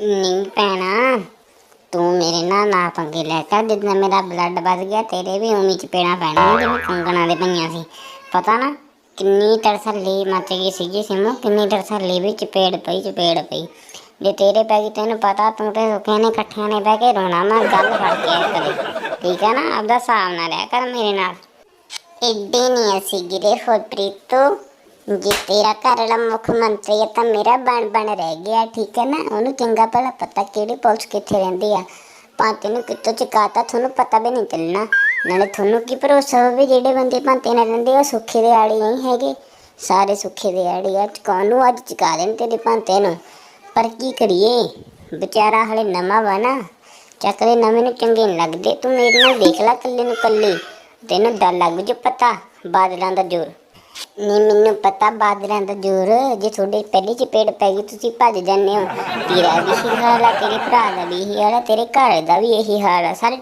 ਨਹੀਂ ਭੈਣਾ, ਤੂੰ ਮੇਰੇ ਨਾਲ ਨਾ ਪੰਗੇ ਲੈ ਕਰ ਜਿੱਦਾਂ ਮੇਰਾ ਬਲੱਡ ਵੱਧ ਗਿਆ, ਤੇਰੇ ਵੀ ਉਮੀ ਚ ਪੇੜਾ ਪੈਣਾ ਜਿਵੇਂ ਕੰਗਣਾ ਦੇ ਪਈਆਂ ਸੀ। ਪਤਾ ਨਾ ਕਿੰਨੀ ਤਰਸੱਲੀ ਮੱਚ ਗਈ ਸੀਗੀ ਸਿਮੂ, ਕਿੰਨੀ ਤਰਸੱਲੀ ਵੀ ਚਪੇੜ ਪਈ ਚਪੇੜ ਪਈ। ਜੇ ਤੇਰੇ ਪੈ ਗਈ ਤੈਨੂੰ ਪਤਾ, ਤੂੰ ਤੇ ਸੁੱਖਿਆ ਨੇ, ਇਕੱਠਿਆਂ ਨੇ ਬਹਿ ਕੇ ਰੋਣਾ ਮੈਂ ਗੱਲ ਫੜ ਕੇ ਆਇਆ ਕਰੇ। ਠੀਕ ਹੈ ਨਾ, ਆਪਦਾ ਹਿਸਾਬ ਨਾਲ ਰਹਿ ਕਰ ਮੇਰੇ ਨਾਲ। ਇੱਡੀ ਨਹੀਂ ਅਸੀਂ ਗਿਰੇ ਹੋ ਪ੍ਰੀਤੂ। ਜੇ ਤੇਰਾ ਘਰ ਵਾਲਾ ਮੁੱਖ ਮੰਤਰੀ ਹੈ ਤਾਂ ਮੇਰਾ ਬਣ ਬਣ ਰਹਿ ਗਿਆ, ਠੀਕ ਹੈ ਨਾ? ਉਹਨੂੰ ਚੰਗਾ ਭਲਾ ਪਤਾ ਕਿਹੜੀ ਪੁਲਿਸ ਕਿੱਥੇ ਰਹਿੰਦੀ ਆ। ਭਾਂਤੇ ਨੂੰ ਕਿੱਥੋਂ ਚਕਾਤਾ ਤੁਹਾਨੂੰ ਪਤਾ ਵੀ ਨਹੀਂ ਚੱਲਣਾ। ਨਾਲੇ ਤੁਹਾਨੂੰ ਕੀ ਭਰੋਸਾ ਹੋਵੇ ਜਿਹੜੇ ਬੰਦੇ ਭਾਂਤੇ ਨਾਲ ਰਹਿੰਦੇ ਆ ਉਹ ਸੁੱਖੇ ਦੇ ਆੜੀ ਨਹੀਂ ਹੈਗੇ। ਸਾਰੇ ਸੁੱਖੇ ਦੇ ਆੜੀ ਆ ਚਕਾਉਣ ਨੂੰ ਅੱਜ ਚਕਾ ਦੇਣ ਤੇਰੇ ਭਾਂਤੇ ਨੂੰ? ਪਰ ਕੀ ਕਰੀਏ? ਵਿਚਾਰਾ ਹਲੇ ਨਵਾਂ ਵਾ ਨਾ। ਚੱਕਦੇ ਨਵੇਂ ਨੂੰ ਚੰਗੇ ਨਹੀਂ ਲੱਗਦੇ। ਤੂੰ ਮੇਰੇ ਨਾਲ ਦੇਖ ਲੈ ਕੱਲੇ ਨੂੰ ਕੱਲੇ ਤੈਨੂੰ ਡਰ ਲੱਗ ਜੂ ਪਤਾ। ਬਾਦਲਾਂ ਦਾ ਜ਼ੋਰ। ਨਹੀਂ, ਮੈਨੂੰ ਪਤਾ ਬਾਦਲਾਂ ਦਾ ਜ਼ੋਰ, ਜੇ ਤੁਹਾਡੇ ਪਹਿਲੀ ਪੇੜ ਪੈ ਗਈ, ਤੁਸੀਂ ਭੱਜ ਜਾਂਦੇ ਹੋ। ਤੇਰਾ ਵੀ ਇਹੀ ਹਾਲ ਆ, ਤੇਰੇ ਭਰਾ ਦਾ ਵੀ ਇਹੀ ਹਾਲ ਆ, ਤੇਰੇ ਘਰ ਦਾ ਵੀ ਇਹੀ ਹਾਲ ਆ। ਸਾਰੇ